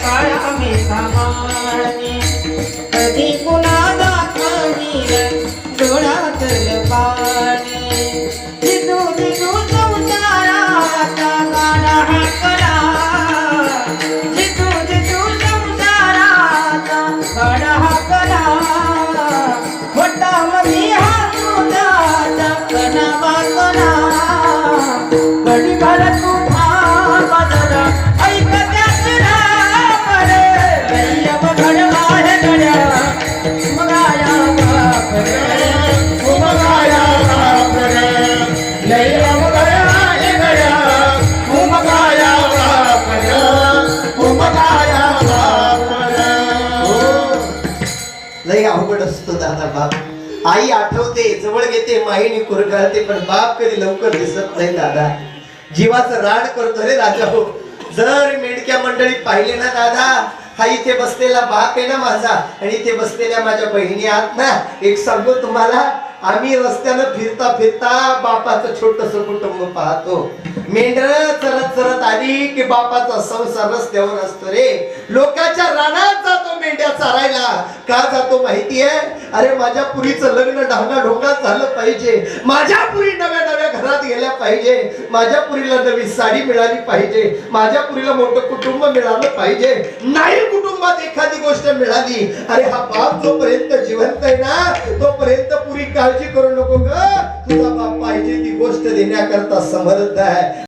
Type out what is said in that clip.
काळा मेघामानी कधी पुन्हा दाखवील डोळ्यातल पा लय अवघड असतो दादा बाप. आई आठवते जवळ घेते माहिनी कुरघळते पण बाप कधी लवकर दिसत नाही दादा. जीवाचं राड करतो रे राजा हो. जर मेडक्या मंडळी पाहिले ना दादा हा इथे बसलेला बाप आहे ना माझा आणि इथे बसलेल्या माझ्या बहिणी आहात ना एक सांगू तुम्हाला आम्ही रस्त्यानं फिरता फिरता बापाचं छोटस कुटुंब पाहतो. मेंढर चरत चरत आली की बापाचा संसार रस्त्यावर असतो रे. लोकांच्या रानात जातो मेंढ्या चारायला. का जातो माहितीये? अरे माझ्या पुरीचं लग्न ढांगा ढोंगात झालं पाहिजे. माझ्या पुरी नव्या नव्या घरात गेल्या पाहिजे. माझ्या पुरीला नवी साडी मिळाली पाहिजे. माझ्या पुरीला मोठं कुटुंब मिळालं पाहिजे. नाही कुटुंबात एखादी गोष्ट मिळाली. अरे हा बाप जोपर्यंत जिवंत आहे ना तोपर्यंत पुरी काळजी करू नको ग. तुझा बाप पाहिजे ती गोष्ट देण्याकरता समर्थ आहे.